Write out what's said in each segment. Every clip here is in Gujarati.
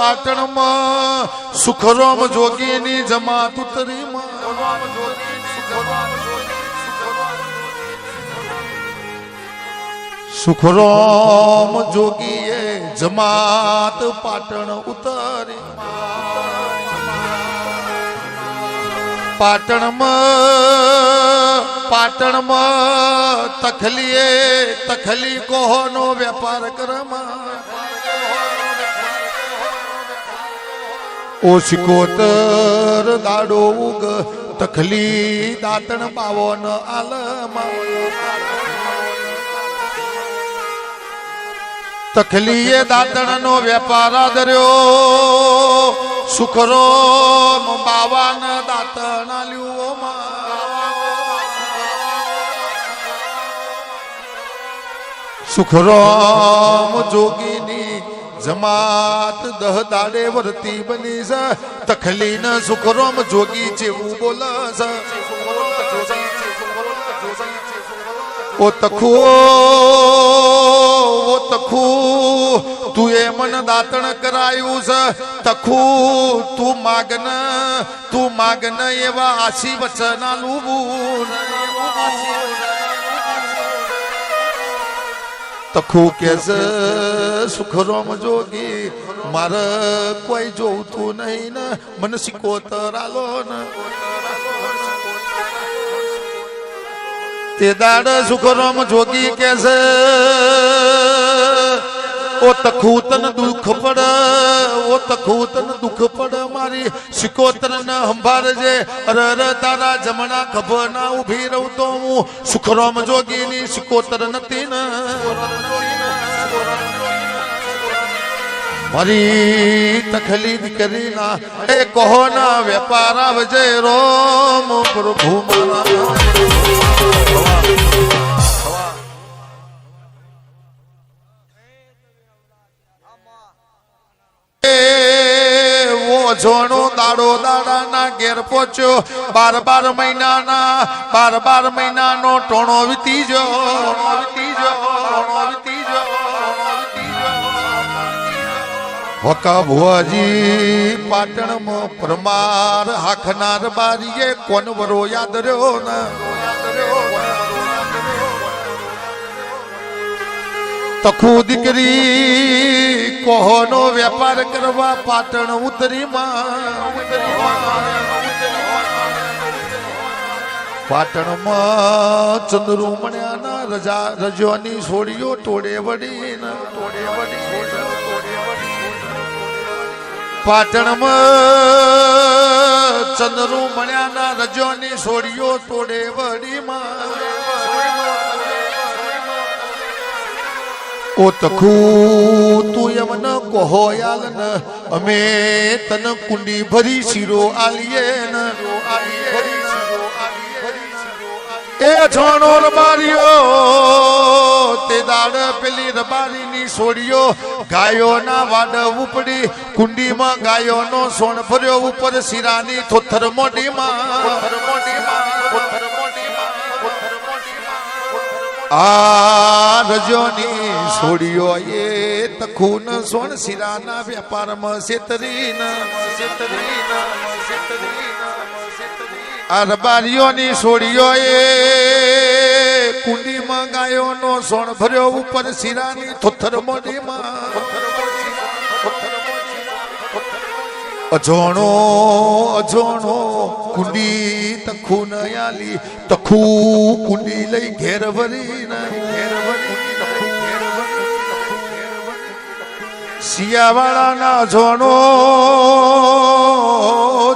પાટણમાં સુખરોમ જોગીની જમાત ઉતરી સુખરોમ જોગીએ જમાત પાટણ ઉતરી. પાટણમાં પાટણમાં તખલીએ તખલી કોહનો વેપાર કરમાં. ઓ સિકોતર દાડો ઉગ, તખલી દાતણ પાવન આલમાં. તખલીએ દાતણ નો વેપાર આદર્યો સુખરો બાવાન દાતણ આલ્યું સુખરામ જોગીની જમાત દહ દાડે વર્તી બની છે તખલીન સુખરોમ જોગી જેવું બોલ છે ઓ તખુ ઓ તખુ, તું એ મન દાતણ કરાયું છે તખુ, તું માગન તું માગન એવા આશી વચના લુબુન તખુ કે સુખરોમ જોગી, મારે કોઈ જોવતું નહીં ને. મને સિકોતર આલો ને. તે દાડ સુખરોમ જોગી કે ઓ તખૂતન દુઃખ પડ ઓ તખૂતન દુઃખ પડ, મારી સિકોતર ન સંભાળજે. અરે અરે, તારા જમણા ખભ ના ઊભી રહું તો હું સુખરામ જોગીની સિકોતર નથી ન મારી તખલી દીકરીના એ કહો ના વેપાર આવજે રોમ પ્રભુ મારા. જોણો દાડો દાડાના ઘેર પહોંચ્યો. બાર બાર મહિનાના, બાર બાર મહિનાનો ટોણો વીતી જો વીતી જો વીતી જો વકા ભુવાજી પાટણમાં પ્રમાર હાખનાર બારીએ કોણ વરો યાદ રહ્યો ને? તખુ દીકરી કોહનો વેપાર કરવા પાટણ ઉતરી પાટણમાં ચંદ્રુમણ્યાના રજા રજવાની છોડીઓ ટોળે વડી ટોળે વડી પાટણમાં ચંદ્રુમણ્યાના રજવાની છોડીઓ ટોળે વડીમાં. ઓ તખુ તું યમન કહો યાલ ન અમે તન કુંડી ભરી શીરો આલીએ ન. એ છોણો રબારીઓ, તે દાડ પેલી રબારીની સોડીઓ ગાયો ના વાડ ઉપડી, કુંડીમાં ગાયો નો સોણ ભર્યો ઉપર શીરાની થોથર મોઢીમાં. આ રજોની સોડીઓ એ તખુન સોણ શીરાના વેપારમાં સેતરીના સેતરીના આ રબારીઓની એ કુંડીમાં ગાયોનો સોણ ભર્યો ઉપર શિરાની થોથર મોઢીમાં અજોણો અજોણો કુંડી તખુ નયાલી તખુ કુંડી લઈ ઘેર ભરી ઘેર શિયાવાળાના અજોણો,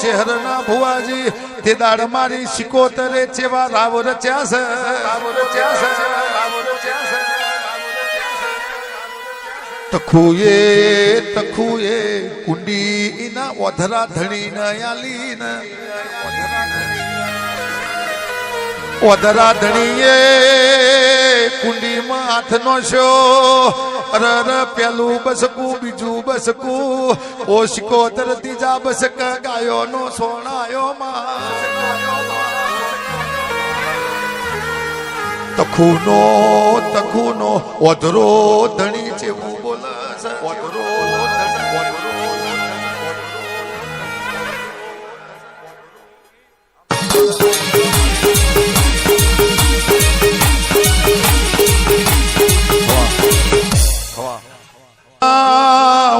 ચહેરના ભુવાજી, તે દાડ મારી શિકોતરે ચેવા રાવ રચ્યા છે. રાવ રચ્યા છે, રાવ રચ્યા છે. તખુએ તખુએ કુંડી ના ઓધરા ધણી ન આલી ન ઓધરા ધણીએ કુંડીમાં હાથ નો શો અરર પેલું બસકું, બીજું બસકું. ઓશકો તર ત્રીજા બસક ગાયો નો સોણાયો તખુનો તખુનો ઓધરો ધણી છે, હું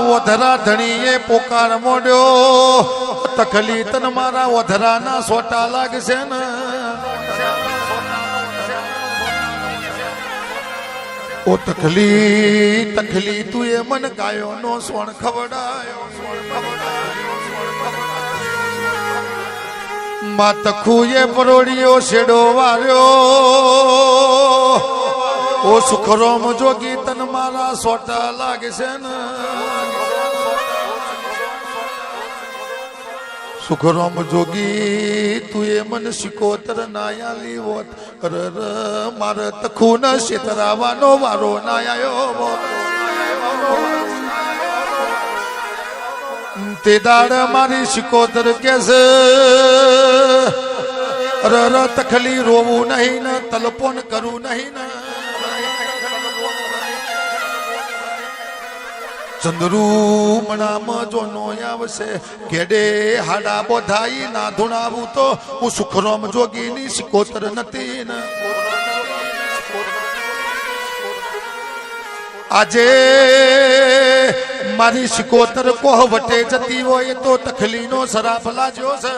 વધરા ધણીએ પોકાર મોડ્યો તકલી તન મારા વધરાના સોટા લાગશે ને. ઓ તકલી તકલી તું એ મન ગાયો નો સ્વર્ણ ખવડાયો ખવડાયો, સોણ ખવડાયો. પરોડિયો શેડો વાર્યો ઓ સુખરોમ જોગી તન મારા સોટા લાગે છે ને સુખરોમ જોગી, તું એ મન શિકોતર નાયા લીવોત. અર મારે તખુ ન શેતરાવાનો વારો નાયો વો તે દાડ મારી શિકોતર કે છે અર તખલી રોવું નહીં ને, તલપોન કરું નહીં ને. ચંદ્રુ મણામાં જો નો આવશે, કેડે હાડા બોધાઈ ના ધુણાવું તો હું સુખરોમ જોગીની સિકોતર નથી ને. આજે મારી સિકોતર કોહ વટે જતી હોય તો તખલીનો શરાફ લાજ્યો છે.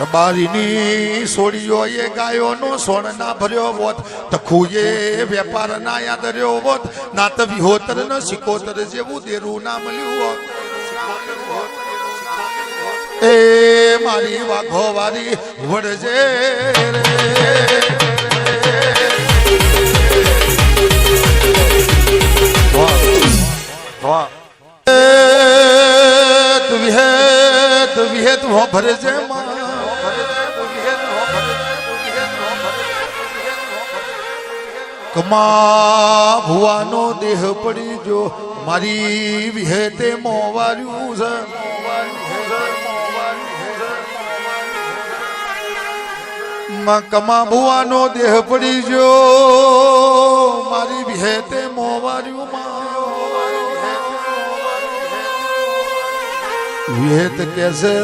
રબારીની સોડીઓ એ ગાયોનો સોણ ના ભર્યો હોત તખુએ વેપાર ના યાદ રહ્યો વોત ના તો વિહોતર ન સિકોતર જેવું દેરું ના મળ્યું હોત એ મારી વાઘો વારી વડજે રે હો ભરજે માં કમા ભુવાનો દેહ પડી જો. મારી વિહેતે મોવાર્યું છે. કમા ભુવાનો દેહ પડી જો. મારી વિહેતે મોવાર્યું માં. વિહેત કેસે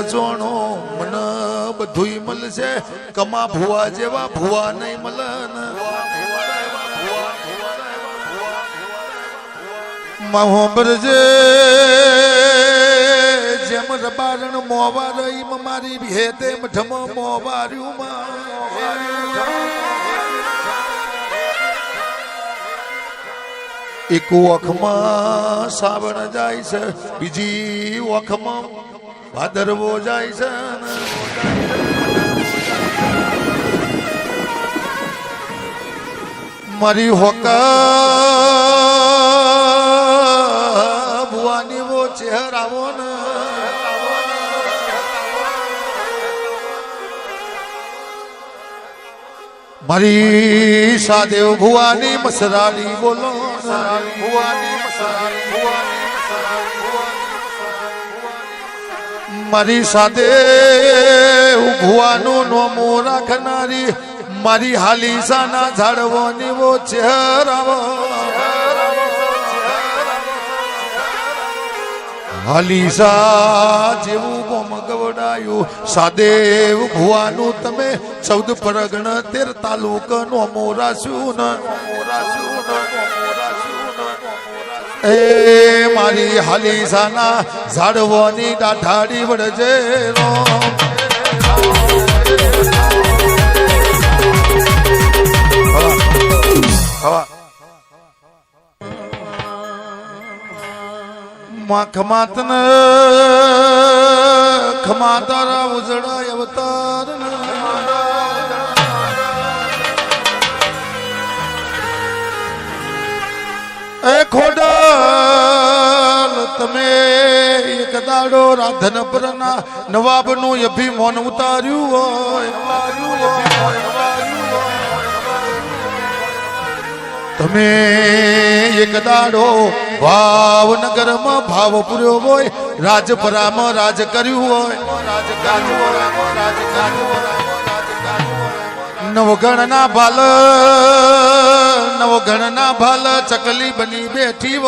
અજોણો, મને બધુંય મળશે. કમા ભુવા જેવા ભુવા નહીં મળે મહોબરજે જેમ રબારણ મોવા મારી ભેતે મઠમ મોવાર્યું એક ઓખમાં સાવણ જાય છે, બીજી ઓખમાં ભાદરવો જાય છે. મારી હોકા મારી સાદેવ ભુવાની મસરાડી બોલો મારી સાથે ભુવાનું નોમો રાખનારી મારી હાલીસાના ઝાડવાની વો ચહેરાવો. હાલીસા જેવું ગોમ ગવડાયું. સાદેવ ભુવાનું તમે ચૌદ પરગણ તેર તાલુક નો મોરાશું એ મારી હાલીસાના ઝાડવાની દાઢાડી વળજે રો ખમાતન, ખમાતારા ઉજડા અવતાર એ ખોડલ, તમે એક દાડો રાધનપુરના નવાબનું અભિમાન ઉતાર્યું હોય. તમે એક દાડો ભાવનગરમાં ભાવ પૂર્યો હોય રાજપરામાં રાજ કર્યું હોય. નવગણના ભાલ નવગણના ભાલ ચકલી બની બેઠી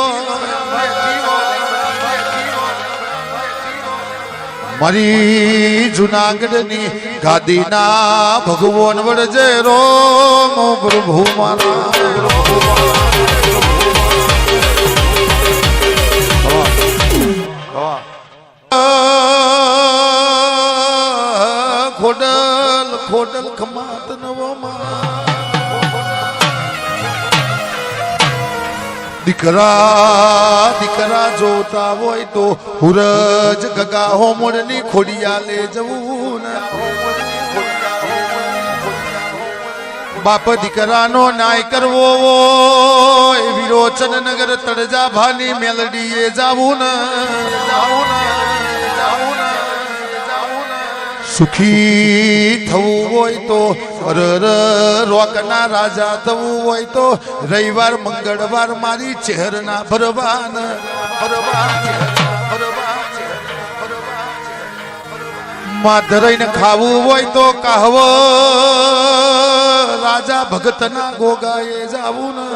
મારી જુનાગઢની ગાદીના ભગવાન વડજે રોમ પ્રભુ મારા. હોટલ ખમાત નવોમાં. દીકરા દીકરા જોતા હોય તો હુરજ ગગા હોમડની ખોડિયા લે જવું બાપ દીકરાનો નાય કરવો હોય, વિરોચન નગર તળજા ભાની મેલડીએ જાવું ને જાવું ને. સુખી થવું હોય તો રોકના રાજા થવું હોય તો રવિવાર, મંગળવાર મારી ચહેરના ભરવાન ભરવા ભરવા ખાવું હોય તો કહવો, રાજા ભગતના ગોગાએ જાવું ને.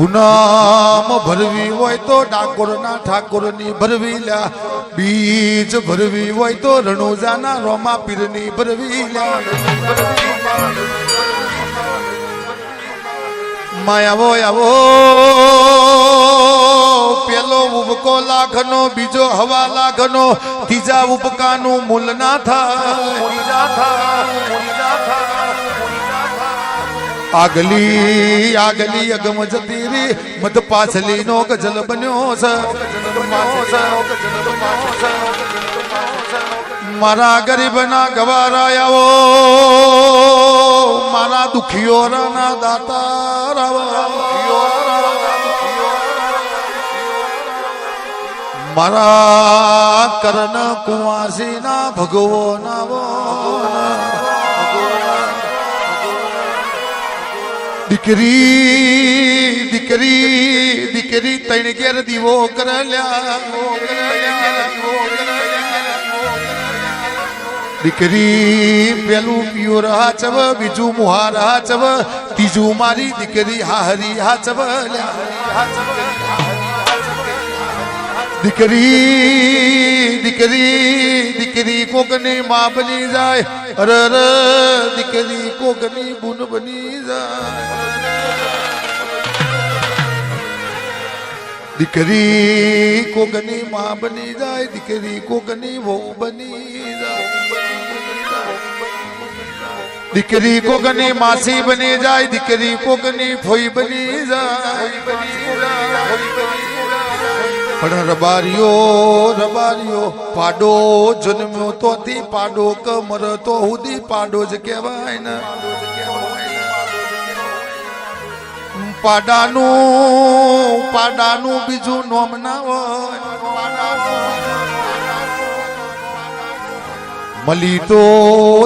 પૂનમ ભરવી હોય તો ડાકોરના ઠાકોરની ભરવી લ્યા બીજ ભરવી હોય તો રણુજાના રોમા પીરની ભરવી લ્યા માયાવો આવો પેલો ઉબકો લાખનો બીજો હવા લાખનો ત્રીજા ઉબકાનું મૂલ ના થાય. આગલી આગલી અગમ જતી રી મત પાછલી નો ગજલ બન્યો છે. મારા ગરીબના ગવારાયાઓ મારા દુખિયોના દાતા મારા કરણ કુવાસીના ભગવો નાવો. દીકરી દીકરી દીકરી તૈણ ઘેર દીવો કરલ્યા દીકરી, પેલું પિયોર હાચવ, બીજું મુહાર હાચવ, ત્રીજું મારી દીકરી હાહરી હાચવ દીકરી દીકરી દીકરી કોકની માં બની જાય. અરે અરે, દીકરી કોકની બુન બની જાય. દીકરી કોકની માં બની જાય, દીકરી કોકની વહુ બની જાય. દીકરી કોકની માસી બની જાય, દીકરી કોકની ફોઈ બની જાય. પણ રબારીઓ રબારીઓ, પાડો જન્મ્યો તો થી પાડો, કમર તો હુદી પાડો જ કહેવાય ને. પાડાનું પાડાનું બીજું નોમ ના હોય. મલી તો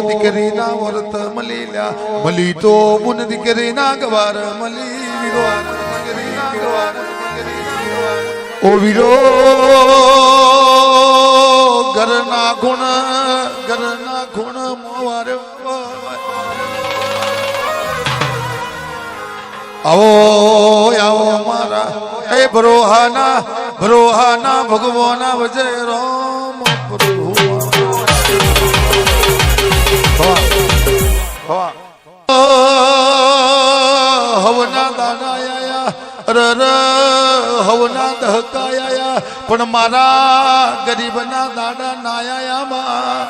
દીકરીના વર્ત મળી લ્યા મલી તો બુન દીકરીના ગવાર મળી ઓ વિરો ઘરના ગુણ ઘરના ગુણ મોવાર આવો આવો મારા, એ બ્રોહાના બ્રોહાના ભગવાના વજય રામ પ્રભુ હવના દાદા રર હવના દહકાયા પણ મારા ગરીબના દાડા નાયામાં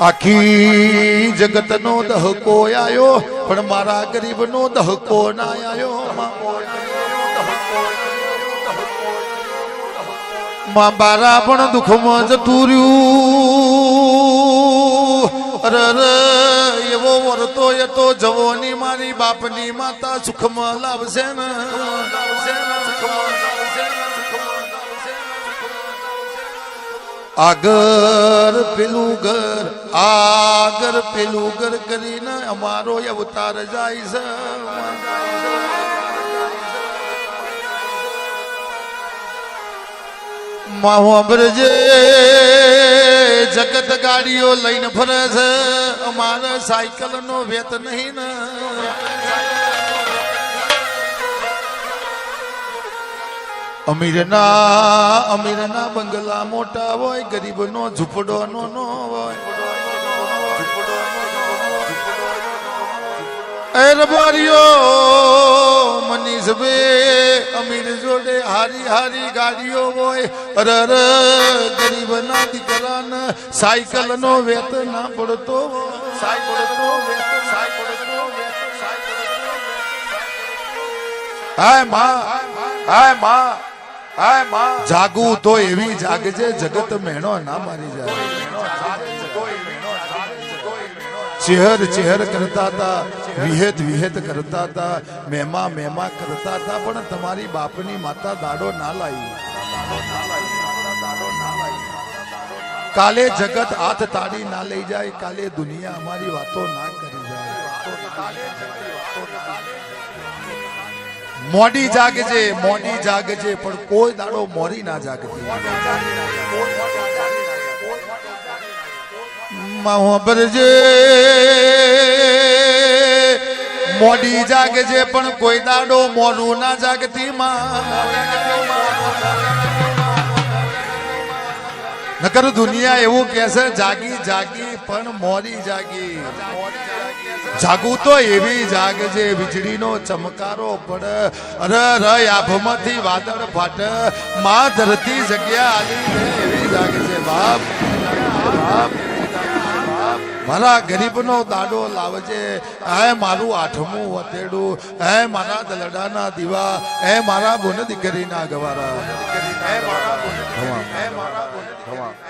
આખી જગતનો દહકો આયો, પણ મારા ગરીબનો દહકો ના આયો માં બારા પણ દુઃખમાં જતું રહ્યું અરે વરતો તો જવોની મારી બાપની માતા સુખમાં લાવશે ને. આગર પેલું ઘર, આગર પેલું ઘર કરીને અમારો અવતાર જાય છે. માહોબરજે જગત ગાડીઓ લઈને ફરે છે. અમારે સાયકલ નો વેત નહીં ને. અમીરના અમીરના બંગલા મોટા હોય, ગરીબનો ઝૂંપડો નો નો હોય. રબારીઓ મનીષ બે અમીર જોડે હારી હારી ગાડીઓ હોય. અરે અરે ગરીબના દીકરાને સાયકલ નો વેત ના પડતો હાયમાં હાયમાં હાયમાં. જાગું તો એવી જાગજે, જગત મેણો ના મારી જાય. ચેહર ચેહર કરતા હતા, વિહેત વિહેત કરતા હતા, મહેમા મહેમા કરતા હતા, પણ તમારી બાપની માતા દાડો ના લાવી. કાલે જગત હાથ તાળી ના લઈ જાય, કાલે દુનિયા અમારી વાતો ના કરી જાય. મોડી જાગજે મોડી જાગજે, પણ કોઈ દાડો મોરી ના જાગતી. મહોબરજે મોડી જાગજે પણ કોઈ દાડો મોડું ના જાગતી માં. નકર દુનિયા એવું કહેશે જાગી જાગી પણ મોડી જાગી. જાગું તો એવી જાગજે વીજળીનો ચમકારો પડે. અરે ર આભમાંથી વાદળ ફાટે. માં ધરતી જગ્યા આલી એવી જાગજે બાપ. બાપ. મારા ગરીબનો દાડો લાવજે. હે મારું આઠમું વતેડું. હે મારા દલડાના દીવા. હે મારા બોન દીકરીના ગવારા. હે મારા બોન હે મારા બોન